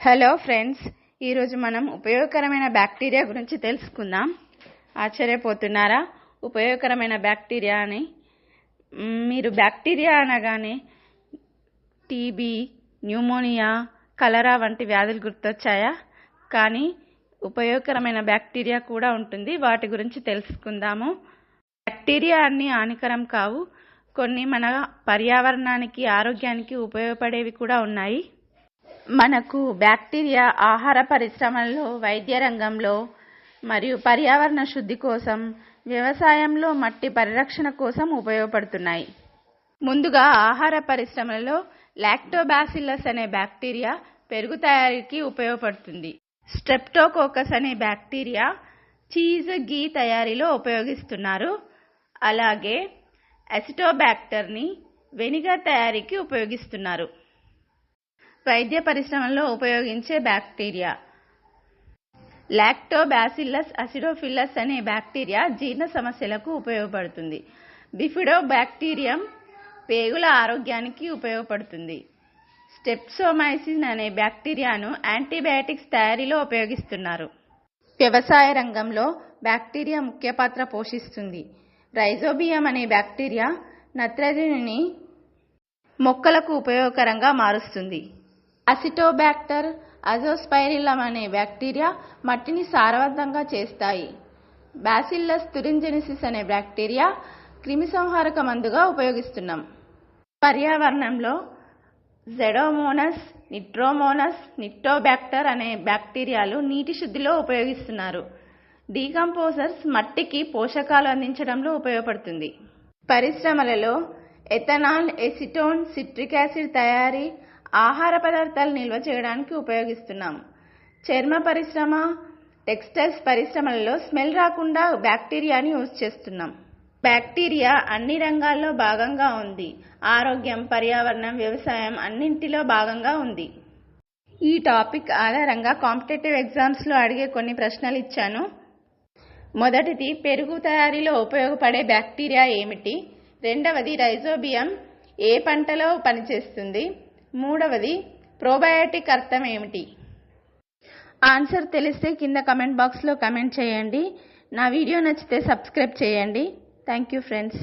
Hello friends ఈరోజు మనం ఉపయోగకరమైన బ్యాక్టీరియా గురించి తెలుసుకుందాం. ఆశ్చర్యపోతున్నారా? ఉపయోగకరమైన బ్యాక్టీరియా అని. మీరు బ్యాక్టీరియా అనగానే టీబీ న్యూమోనియా కలరా వంటి వ్యాధులు గుర్తొచ్చాయా? కానీ ఉపయోగకరమైన బ్యాక్టీరియా కూడా ఉంటుంది. వాటి గురించి తెలుసుకుందాము. బ్యాక్టీరియా అన్ని హానికరం కావు. కొన్ని మన పర్యావరణానికి ఆరోగ్యానికి ఉపయోగపడేవి కూడా ఉన్నాయి. మనకు బ్యాక్టీరియా ఆహార పరిశ్రమల్లో వైద్య రంగంలో మరియు పర్యావరణ శుద్ధి కోసం వ్యవసాయంలో మట్టి పరిరక్షణ కోసం ఉపయోగపడుతున్నాయి. ముందుగా ఆహార పరిశ్రమలలో లాక్టోబాసిల్లస్ అనే బ్యాక్టీరియా పెరుగు తయారీకి ఉపయోగపడుతుంది. స్ట్రెప్టోకోకస్ అనే బ్యాక్టీరియా చీజ్ గీ తయారీలో ఉపయోగిస్తున్నారు. అలాగే అసిటోబ్యాక్టర్ని వెనిగర్ తయారీకి ఉపయోగిస్తున్నారు. వైద్య పరిశ్రమలో ఉపయోగించే బ్యాక్టీరియా. లాక్టోబాసిల్లస్ అసిడోఫిల్లస్ అనే బ్యాక్టీరియా జీర్ణ సమస్యలకు ఉపయోగపడుతుంది. బిఫిడో బ్యాక్టీరియం పేగుల ఆరోగ్యానికి ఉపయోగపడుతుంది. స్టెప్సోమైసిన్ అనే బ్యాక్టీరియాను యాంటీబయాటిక్స్ తయారీలో ఉపయోగిస్తున్నారు. వ్యవసాయ రంగంలో బ్యాక్టీరియా ముఖ్య పాత్ర పోషిస్తుంది. రైజోబియం అనే బ్యాక్టీరియా నత్రజనిని మొక్కలకు ఉపయోగకరంగా మారుస్తుంది. అసిటోబ్యాక్టర్ అజోస్పైరిలం అనే బ్యాక్టీరియా మట్టిని సారవంతంగా చేస్తాయి. బాసిల్లస్ తురింజెనిసిస్ అనే బ్యాక్టీరియా క్రిమిసంహారక మందుగా ఉపయోగిస్తున్నాం. పర్యావరణంలో జెడోమోనస్ నిట్రోమోనస్ నిట్టోబ్యాక్టర్ అనే బ్యాక్టీరియాలు నీటి శుద్ధిలో ఉపయోగిస్తున్నారు. డీకంపోజర్స్ మట్టికి పోషకాలు అందించడంలో ఉపయోగపడుతుంది. పరిశ్రమలలో ఎథనాల్ ఎసిటోన్ సిట్రిక్ యాసిడ్ తయారీ ఆహార పదార్థాలు నిల్వ చేయడానికి ఉపయోగిస్తున్నాం. చర్మ పరిశ్రమ టెక్స్టైల్స్ పరిశ్రమలలో స్మెల్ రాకుండా బ్యాక్టీరియాని యూజ్ చేస్తున్నాం. బ్యాక్టీరియా అన్ని రంగాల్లో భాగంగా ఉంది. ఆరోగ్యం పర్యావరణం వ్యవసాయం అన్నింటిలో భాగంగా ఉంది. ఈ టాపిక్ ఆధారంగా కాంపిటేటివ్ ఎగ్జామ్స్లో అడిగే కొన్ని ప్రశ్నలు ఇచ్చాను. మొదటిది పెరుగు తయారీలో ఉపయోగపడే బ్యాక్టీరియా ఏమిటి? రెండవది రైజోబియం ఏ పంటలో పనిచేస్తుంది? మూడవది ప్రోబయాటిక్ అర్థం ఏమిటి? ఆన్సర్ తెలిస్తే కింద కమెంట్ బాక్స్లో కమెంట్ చేయండి. నా వీడియో నచ్చితే సబ్స్క్రైబ్ చేయండి. Thank you friends